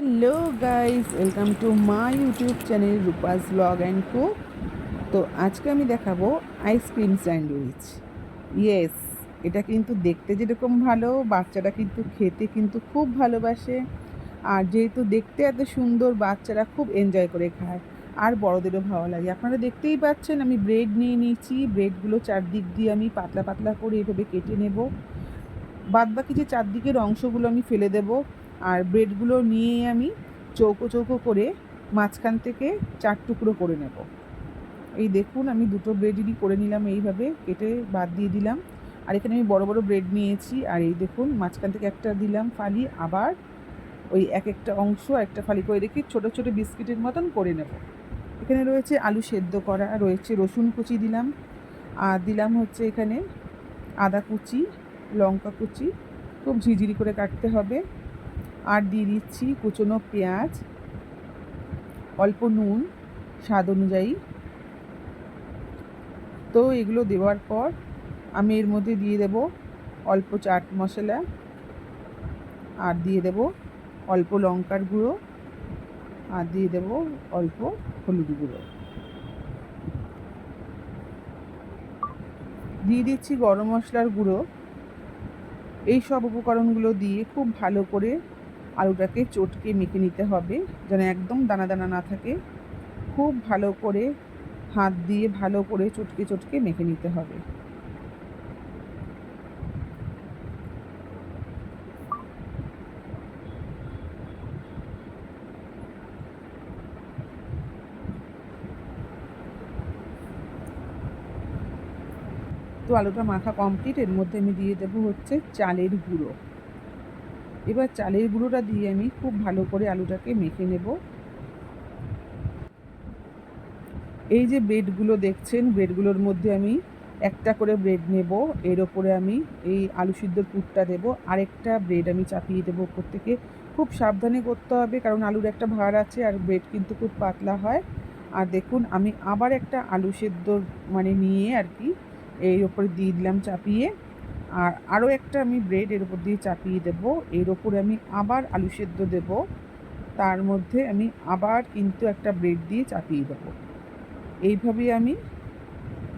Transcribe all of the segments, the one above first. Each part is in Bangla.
Hello guys welcome to my YouTube channel Rupa's blog and cook তো আজকে আমি দেখাবো আইসক্রিম স্যান্ডউইচ ইয়েস এটা কিন্তু দেখতে যেরকম ভালো, বাচ্চারা কিন্তু খেতে কিন্তু খুব ভালোবাসে। আর যেহেতু দেখতে এত সুন্দর, বাচ্চারা খুব এনজয় করে খায়। আর বড়দেরও ভালো লাগে। আপনারা দেখতেই পাচ্ছেন, আমি ব্রেড নিয়ে নিয়েছি। ব্রেডগুলো চারদিক দিয়ে আমি পাতলা পাতলা করে এভাবে কেটে নেব। বাদ বাকি যে চারদিকের অংশগুলো আমি ফেলে দেবো। আর ব্রেডগুলো নিয়ে আমি চৌকো চৌকো করে মাঝখান থেকে চার টুকরো করে নেব। এই দেখুন, আমি দুটো ব্রেডই করে নিলাম এইভাবে, কেটে বাদ দিয়ে দিলাম। আর এখানে আমি বড় বড় ব্রেড নিয়েছি। আর এই দেখুন, মাঝখান থেকে একটা দিলাম ফালি, আবার ওই এক একটা অংশ একটা ফালি করে রেখে ছোটো ছোটো বিস্কিটের মতন করে নেব। এখানে রয়েছে আলু সেদ্ধ করা, রয়েছে রসুন কুচি দিলাম, আর দিলাম হচ্ছে এখানে আদা কুচি, লঙ্কা কুচি। খুব ঝিঝিরি করে কাটতে হবে। আর দিয়ে দিচ্ছি কুচনো পেঁয়াজ, অল্প নুন, স্বাদ অনুযায়ী। তো এগুলো দেওয়ার পর আমি এর মধ্যে দিয়ে দেব অল্প চাট মশলা আর দিয়ে দেব অল্প লঙ্কার গুঁড়ো আর দিয়ে দেব অল্প হলুদ গুঁড়ো। দিয়ে দিচ্ছি গরম মশলার গুঁড়ো। এই সব উপকরণগুলো দিয়ে খুব ভালো করে আলুটাকে চটকে মেখে নিতে হবে, যেন একদম দানা দানা না থাকে। খুব ভালো করে হাত দিয়ে ভালো করে চটকে চটকে মেখে নিতে হবে। তো আলুটা মাখা কমপ্লিট এর মধ্যে আমি দিয়ে দেবো হচ্ছে চালের গুঁড়ো। এবার চালের গুঁড়োটা দিয়ে আমি খুব ভালো করে আলুটাকে মেখে নেব। এই যে ব্রেডগুলো দেখছেন, ব্রেডগুলোর মধ্যে আমি একটা করে ব্রেড নেব। এর ওপরে আমি এই আলু সিদ্ধর পুরটা দেব। আরেকটা ব্রেড আমি চাপিয়ে দেবো ওপর থেকে। খুব সাবধানে করতে হবে, কারণ আলুর একটা ভার আছে আর ব্রেড কিন্তু খুব পাতলা হয়। আর দেখুন, আমি আবার একটা আলু সেদ্ধ মানে নিয়ে আর কি, এর ওপরে দিয়ে দিলাম চাপিয়ে। আর আরও একটা আমি ব্রেড এর উপর দিয়ে চাপিয়ে দেব। এর ওপরে আমি আবার আলু সেদ্ধ দেব। তার মধ্যে আমি আবার কিন্তু একটা ব্রেড দিয়ে চাপিয়ে দেব। এইভাবে আমি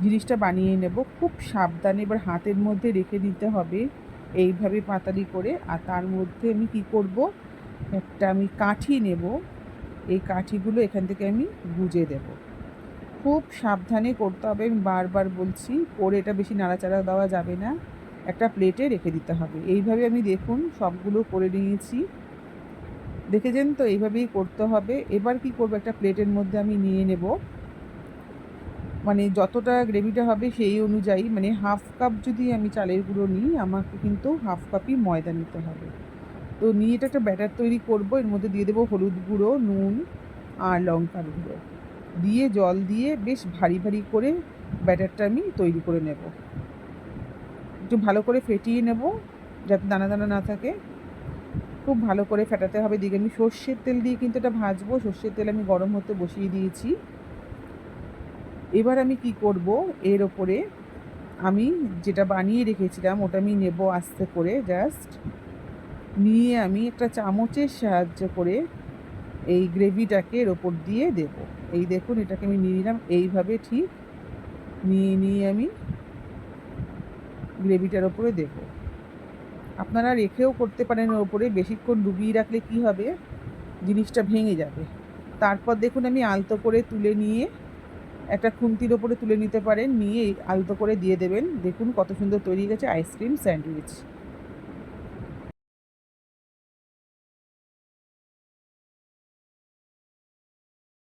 জিনিসটা বানিয়ে নেব। খুব সাবধানে এবার হাতের মধ্যে রেখে দিতে হবে। এইভাবে পাতালি করে আর তার মধ্যে আমি কি করব? একটা আমি কাঠি নেব। এই কাঠিগুলো এখান থেকে আমি গুজে দেব। খুব সাবধানে করতে হবে। আমি বারবার বলছি, করে এটা বেশি নাড়াচাড়া দেওয়া যাবে না। একটা প্লেটে রেখে দিতে হবে। এইভাবে আমি দেখুন সবগুলো করে নিয়েছি। দেখেছেন তো? এইভাবেই করতে হবে। এবার কি করব? একটা প্লেটের মধ্যে আমি নিয়ে নেব। মানে যতটা গ্রেভিটা হবে সেই অনুযায়ী মানে হাফ কাপ যদি আমি চালের গুঁড়ো নিই, আমাকে কিন্তু হাফ কাপই ময়দা নিতে হবে। তো নিয়ে এটা একটা ব্যাটার তৈরি করব। এর মধ্যে দিয়ে দেবো হলুদ গুঁড়ো, নুন আর লঙ্কার গুঁড়ো। দিয়ে জল দিয়ে বেশ ভারী ভারী করে ব্যাটারটা আমি তৈরি করে নেব। একটু ভালো করে ফেটিয়ে নেব, যাতে দানা দানা না থাকে। খুব ভালো করে ফেটাতে হবে। দিকে আমি সর্ষের তেল দিয়ে কিন্তু এটা ভাজবো। সর্ষের তেল আমি গরম হতে বসিয়ে দিয়েছি। এবার আমি কি করব? এর ওপরে আমি যেটা বানিয়ে রেখেছিলাম, ওটা আমি নেব আস্তে করে জাস্ট। নিয়ে আমি একটা চামচের সাহায্য করে এই গ্রেভিটাকে এর ওপর দিয়ে দেব। এই দেখুন, এটাকে আমি নিয়ে নিলাম। এইভাবে ঠিক নিয়ে নিয়ে আমি গ্রেভিটার ওপরে দেব। আপনারা রেখেও করতে পারেন ওর ওপরে, বেশিক্ষণ ডুবিয়ে রাখলে কি হবে? জিনিসটা ভেঙে যাবে। তারপর দেখুন, আমি আলতো করে তুলে নিয়ে, একটা খুন্তির ওপরে তুলে নিতে পারেন। নিয়ে আলতো করে দিয়ে দেবেন। দেখুন কত সুন্দর তৈরি গেছে আইসক্রিম স্যান্ডউইচ